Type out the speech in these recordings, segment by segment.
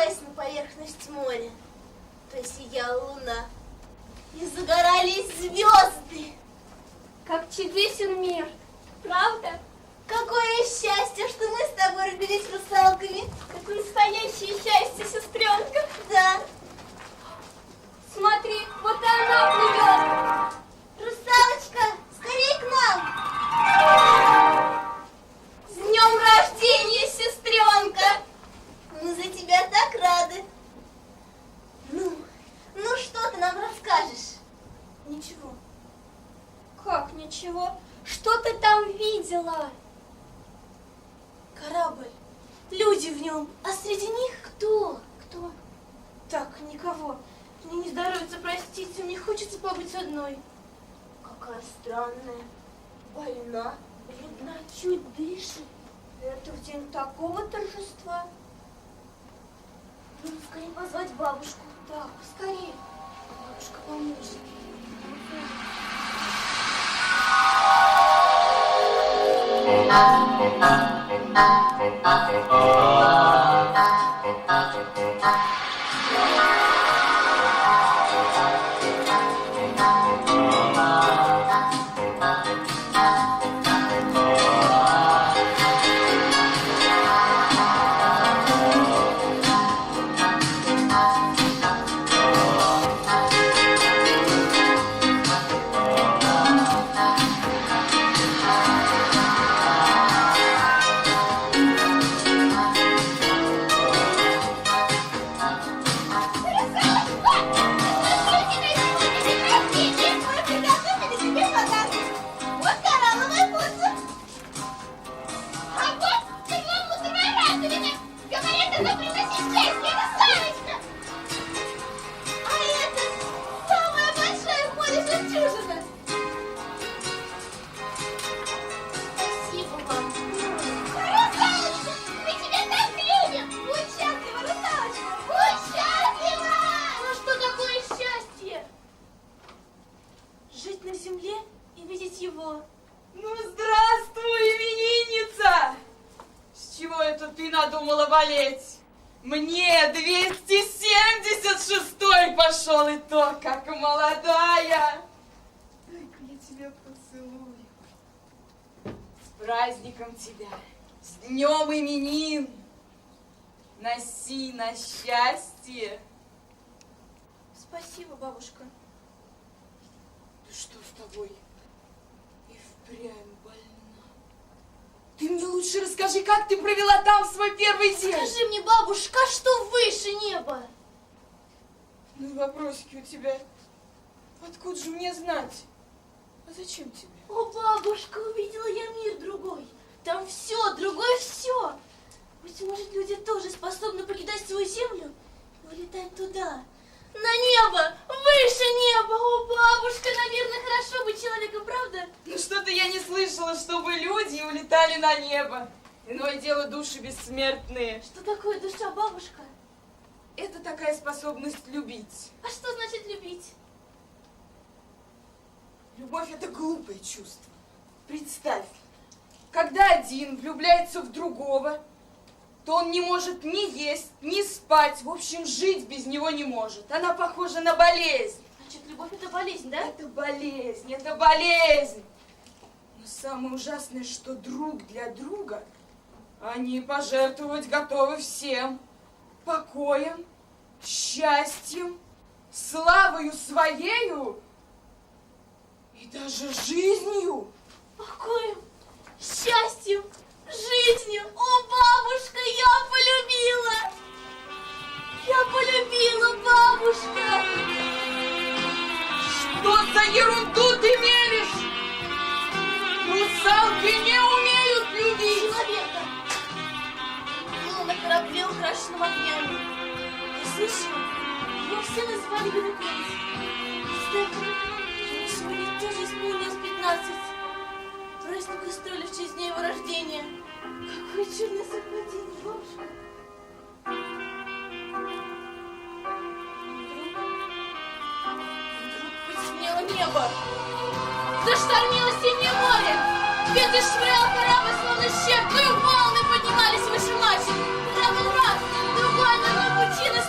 поднялась на поверхность моря, то сияла луна, и загорались звезды. Как чудесен мир, правда? Какое счастье, что мы с тобой родились русалками. Какое настоящее счастье, сестренка. Да, Смотри, вот она плывет. русалочка, скорее к нам. С днем рождения, сестренка. Мы за тебя так рады. Ну, ну что ты нам расскажешь? Ничего. Как ничего? Что ты там видела? Корабль. Люди в нем. А среди них кто? Кто? Так, никого. Мне не здоровится, простите, мне хочется побыть одной. такая странная, больна, бледна, чуть дышит. Это в день такого торжества. Нужно скорее позвать бабушку. Да, поскорее. Бабушка поможет. Вот праздником тебя, с днем именин. Носи на счастье. Спасибо, бабушка. Да что с тобой? И впрямь больна. Ты мне лучше расскажи, как ты провела там свой первый день. Скажи мне, бабушка, а что выше неба? Ну, вопросики у тебя. Откуда же мне знать? А зачем тебе? О, бабушка, увидела я мир другой. Там все, другое все. Быть может, люди тоже способны покидать свою землю и улетать туда, на небо, выше неба. О, бабушка, наверное, хорошо быть человеком, правда? Ну, что-то я не слышала, чтобы люди улетали на небо. Иное дело души бессмертные. Что такое душа, бабушка? Это такая способность любить. А что значит любить? Любовь – это глупое чувство. Представь, когда один влюбляется в другого, то он не может ни есть, ни спать, в общем, жить без него не может. Она похожа на болезнь. Значит, любовь это болезнь, да? Это болезнь, это болезнь. Но самое ужасное, что друг для друга они пожертвовать готовы всем. Покоем, счастьем, славою своею и даже жизнью. Покоем, счастьем, жизнью. О, бабушка, я полюбила! Я полюбила, бабушка! Что за ерунду ты мелешь? Русалки не умеют любить. Человека! Плыл на корабле, украшенном огнями. Я слышала, его все называли сегодня тоже 15. Праздник устроили в честь дня его рождения. Какое чудное совпадение, бабушка. Небо. Заштормило синее море. Ветер швырял корабль, словно щепку, и волны поднимались выше мачт. Корабль раз, другой на дно пучины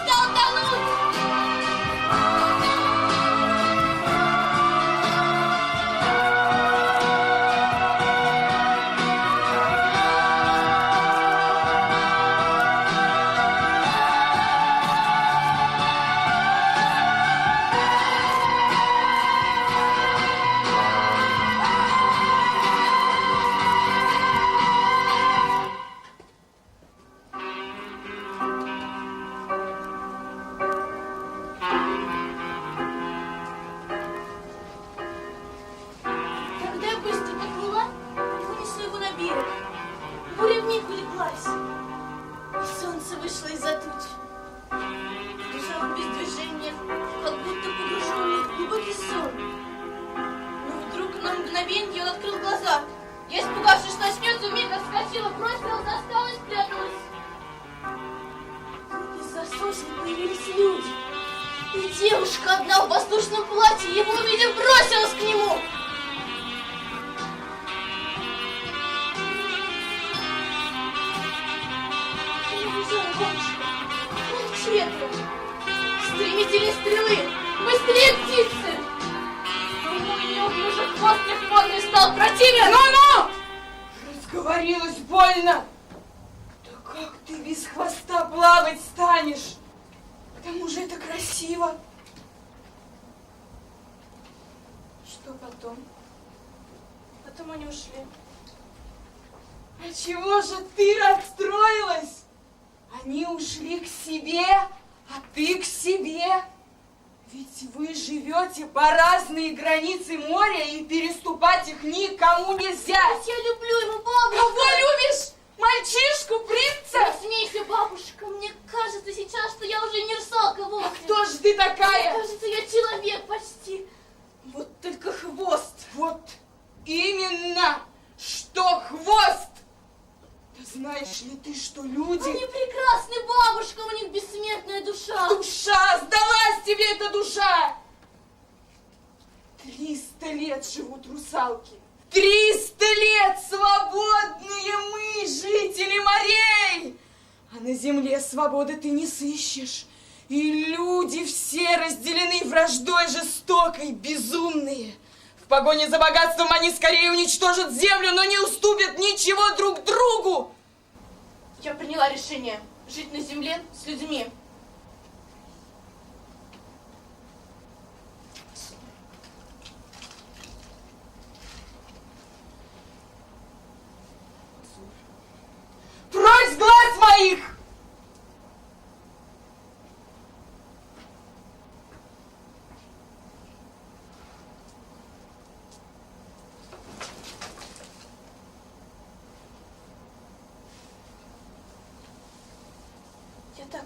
молчи это. Стремительнее стрелы, быстрее птицы. Но мой неуклюжий хвост невпонный стал противен. Ну-ну! Разговорилась больно. Да как ты без хвоста плавать станешь? К тому же это красиво. Что потом? Потом они ушли. А чего же ты расстроилась? Они ушли к себе, а ты к себе. Ведь вы живете по разные границы моря, и переступать их никому нельзя. Я люблю его, бабушка. Кого любишь? Мальчишку, принца? Не смейся, бабушка. Мне кажется сейчас, что я уже не русалка вовсе. Кто же ты такая? Кажется, я человек почти. Вот только хвост. Вот именно, что хвост. Да знаешь ли ты, что люди... Они прекрасны, бабушка, у них бессмертная душа. Сдалась тебе эта душа! Триста лет живут русалки. Триста лет свободные мы, жители морей! А на земле свободы ты не сыщешь. И люди все разделены враждой жестокой, безумные. В погоне за богатством они скорее уничтожат землю, но не уступят ничего друг другу. Я приняла решение жить на земле с людьми. Прочь с глаз моих! Я так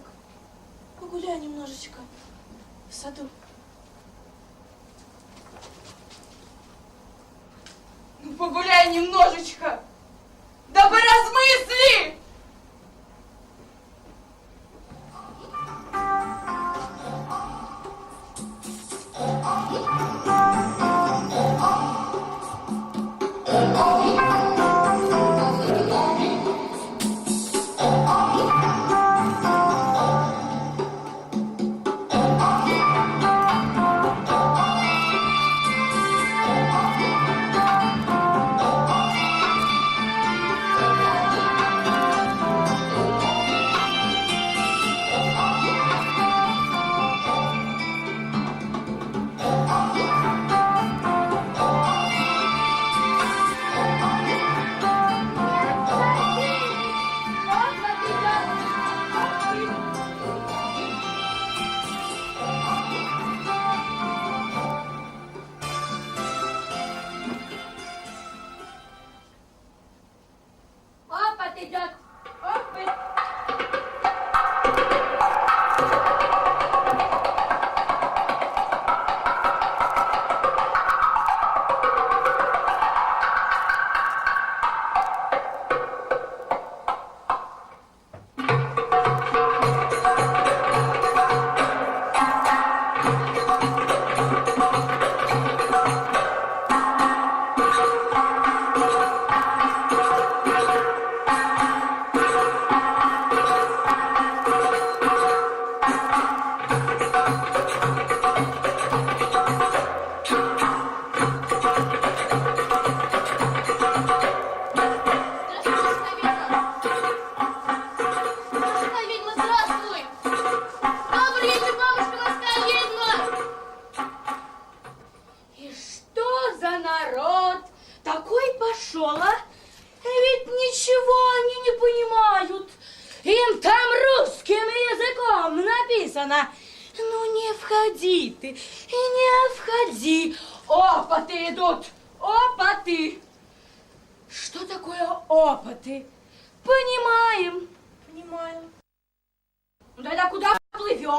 погуляю немножечко в саду. Ну, погуляй немножечко.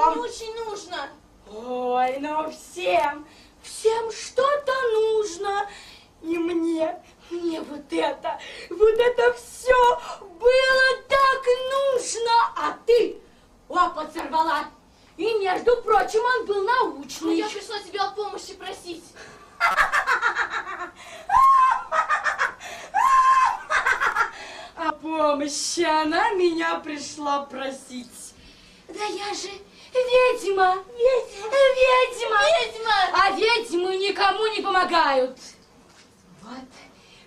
Не плывем? очень нужно. Ой, ну всем, всем что-то нужно. И мне, Мне вот это, вот это все было так нужно, а ты опыт сорвала. И, между прочим, он был Ну, научный. я пришла тебя о помощи просить. О помощи она меня пришла просить. Да я же ведьма, ведьма, ведьма, ведьма. А ведьмы никому не помогают. Вот,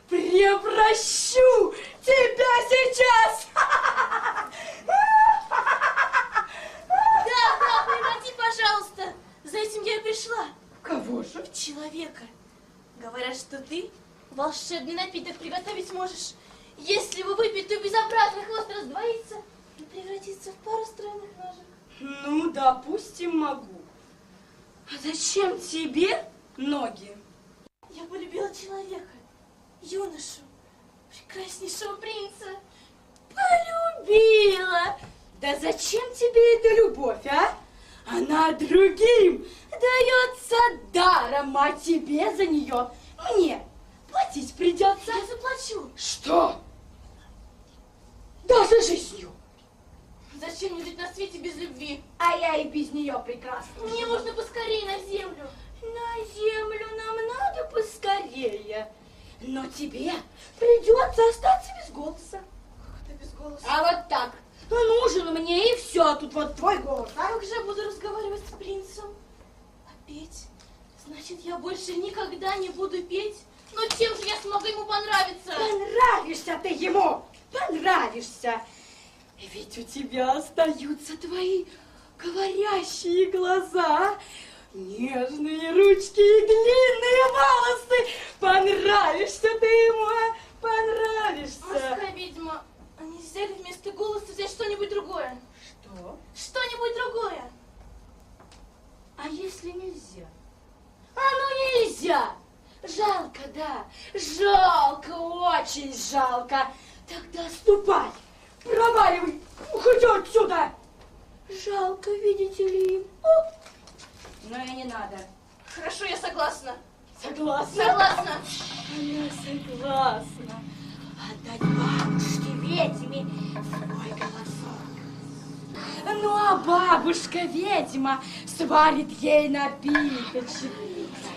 превращу тебя сейчас. Да, да, прекрати, пожалуйста. За этим я и пришла. Кого же? В человека. Говорят, что ты волшебный напиток приготовить можешь. Если его выпить, то безобразный хвост раздвоится и превратится в пару странных ножек. Ну, допустим, могу. А зачем тебе ноги? Я полюбила человека, юношу, прекраснейшего принца. Полюбила. Да зачем тебе эта любовь, а? Она другим дается даром, а тебе за нее мне платить придется. Я заплачу. Что? Даже жизнью. Зачем мне жить на свете без любви? А я и без нее прекрасно. Мне нужно поскорее на землю. На землю нам надо поскорее. Но тебе придется остаться без голоса. Как без голоса? А вот так. Ну, нужен мне и все. Тут вот твой голос. А как же я буду разговаривать с принцем? А петь? Значит, я больше никогда не буду петь? Но чем же я смогу ему понравиться? Понравишься ты ему. Понравишься. Ведь у тебя остаются твои говорящие глаза, нежные ручки и длинные волосы. Понравишься ты ему, а? Понравишься. Морская ведьма, а нельзя ли вместо голоса взять что-нибудь другое? Что? Что-нибудь другое? А если нельзя? А ну нельзя! Жалко, да, жалко, очень жалко. Тогда ступай, проваливай, уходи отсюда. Жалко, видите ли. О. Но и не надо. Хорошо, я согласна. Согласна? Согласна. Она согласна. Отдать бабушке ведьме свой голосок. Ну, а бабушка-ведьма сварит ей напиточек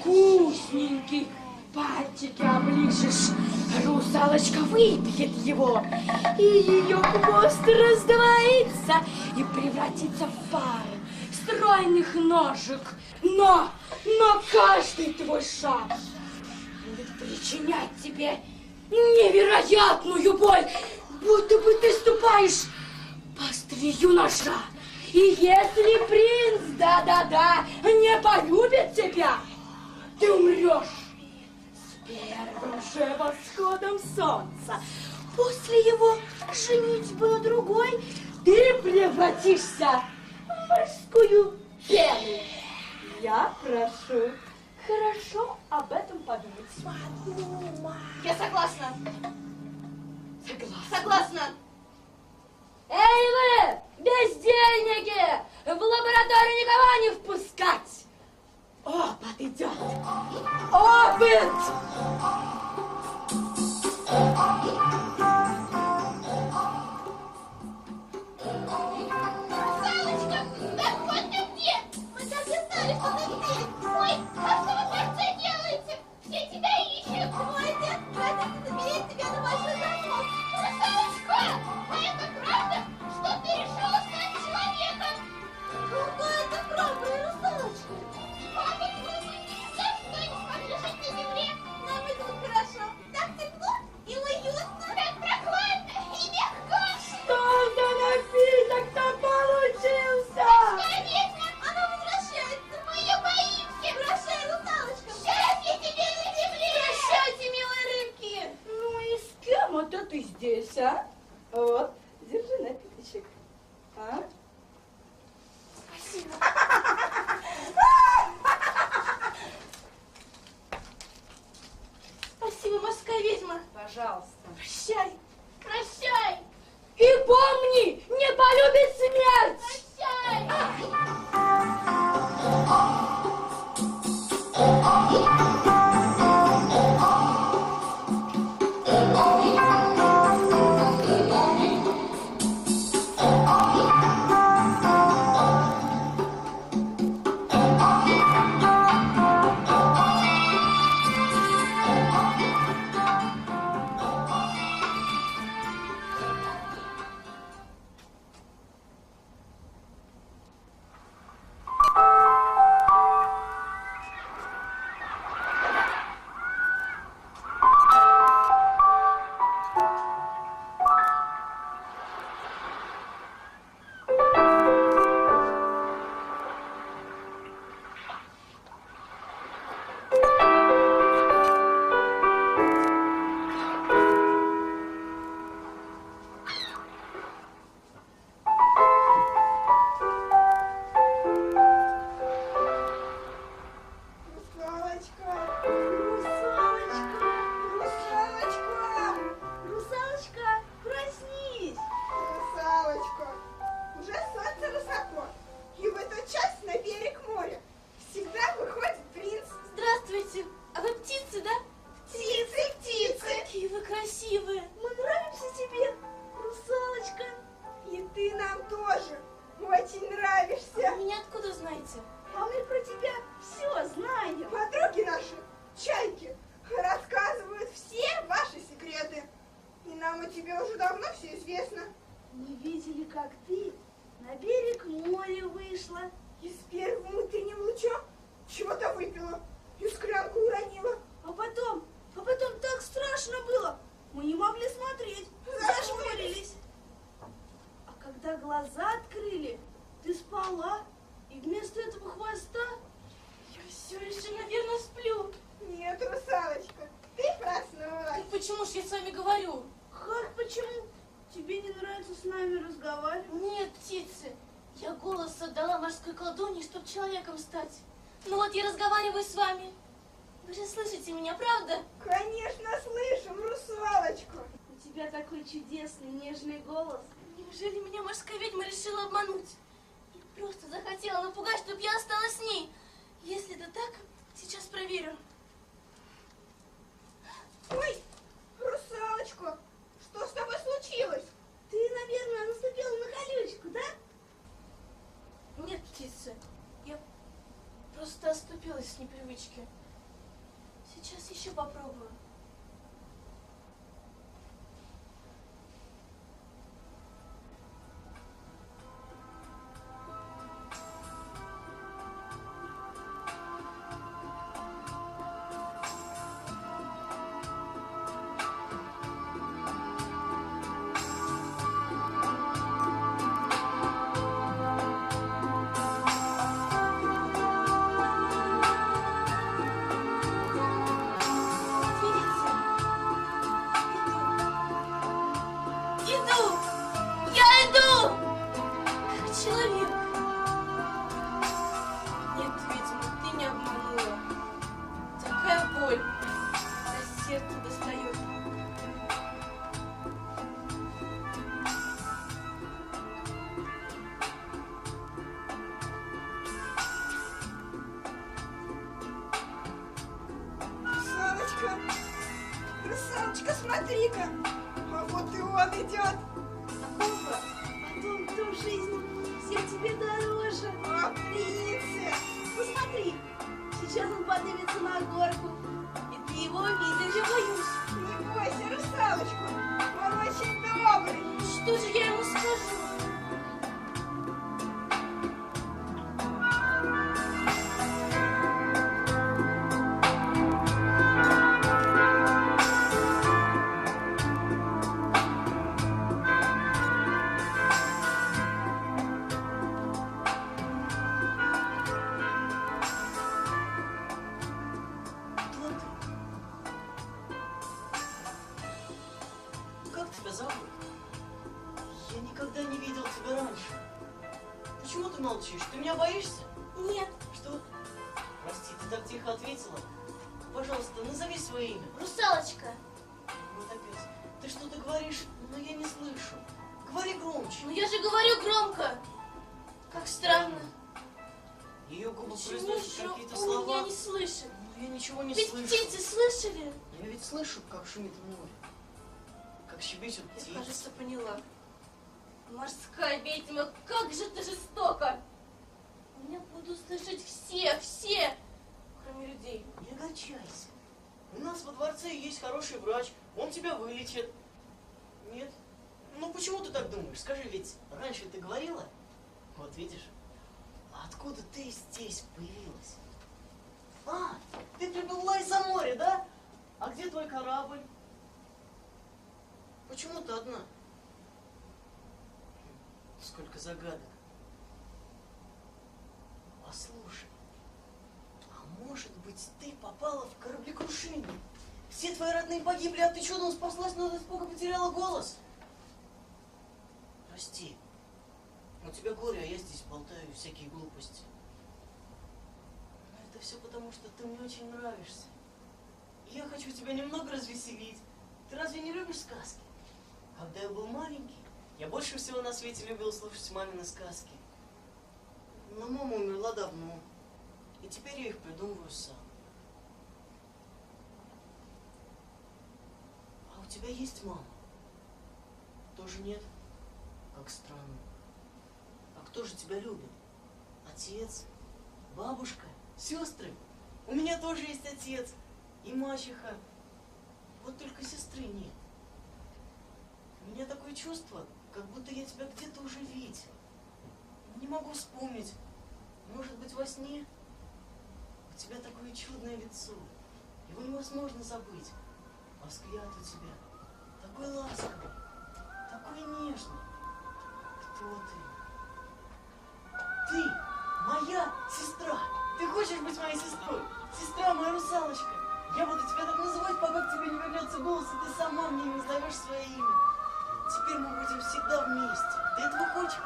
вкусненький. Пальчики оближешь, русалочка выпьет его, и ее хвост раздвоится и превратится в пары стройных ножек. Но, но каждый твой шаг будет причинять тебе невероятную боль, будто бы ты ступаешь по острию ножа. И если принц, да-да-да, не полюбит тебя, ты умрешь первым же восходом солнца. После его женитьбы на другой ты превратишься в морскую пену. Я прошу хорошо об этом подумать. Я согласна. Согласна. Согласна. Эй вы, бездельники! В лабораторию никого не впускать! Опыт идет! Опыт! Все тебя ищут. Ой, дед, братец, заберет тебя на большой Почему ж я с вами говорю? Как, почему? Тебе не нравится с нами разговаривать? Нет, птицы, я голос отдала морской колдунье, чтобы человеком стать. Ну вот я разговариваю с вами. Вы же слышите меня, правда? Конечно, слышим, русалочку. У тебя такой чудесный, нежный голос. Неужели меня морская ведьма решила обмануть? И просто захотела напугать, чтобы я осталась с ней. Если это так, сейчас проверю. Ой, русалочку, что с тобой случилось? Ты, наверное, наступила на колючку, да? Нет, птица, я просто оступилась с непривычки. Сейчас еще попробую. Идет. Папа, потом кто в жизни всех тебе дороже. О, принцесс. Посмотри, сейчас он поднимется на горку, и ты его увидишь. Я боюсь. Не бойся, русалочку. Он очень добрый. Что же я ему скажу? Ответила. Пожалуйста, назови свое имя. русалочка. Вот опять. Ты что-то говоришь, но я не слышу. Говори громче. Ну я же говорю громко. Как странно. Ее губы Почему произносят какие-то слова. не слышит? Но я ничего не Ведь слышу. птицы слышали? Я ведь слышу, как шумит море. Как щебечут Я, птицы. кажется, поняла. Морская ведьма, как же ты жестоко! Меня будут слышать все, все, кроме людей. Не огорчайся. У нас во дворце есть хороший врач, он тебя вылечит. Нет? Ну почему ты так думаешь? Скажи, ведь раньше ты говорила? Вот видишь, а откуда ты здесь появилась? А, ты приплыла из-за моря, да? А где твой корабль? Почему ты одна? Сколько загадок. Послушай, быть, ты попала в кораблекрушение? Все твои родные погибли, а ты чудом спаслась, но от испуга потеряла голос. Прости, у тебя горе, а я здесь болтаю всякие глупости. Но это все потому, что ты мне очень нравишься. И я хочу тебя немного развеселить. Ты разве не любишь сказки? Когда я был маленький, я больше всего на свете любил слушать мамины сказки. Но мама умерла давно, и теперь я их придумываю сам. А у тебя есть мама? Тоже нет? Как странно. А кто же тебя любит? Отец? Бабушка? Сестры? У меня тоже есть отец и мачеха. Вот только сестры нет. У меня такое чувство, как будто я тебя где-то уже видел. Не могу вспомнить. Может быть, во сне? У тебя такое чудное лицо. Его невозможно забыть. А взгляд у тебя такой ласковый, такой нежный. Кто ты? Ты моя сестра. Ты хочешь быть моей сестрой? Сестра моя русалочка. Я буду тебя так называть, пока к тебе не вернется голос, и ты сама мне не назовешь свое имя. Теперь мы будем всегда вместе. Ты этого хочешь?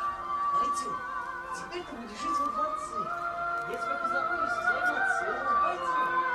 Пойдем. Теперь ты будешь жить во дворце. Я тебя познакомлю со своим отцом. Пойдем.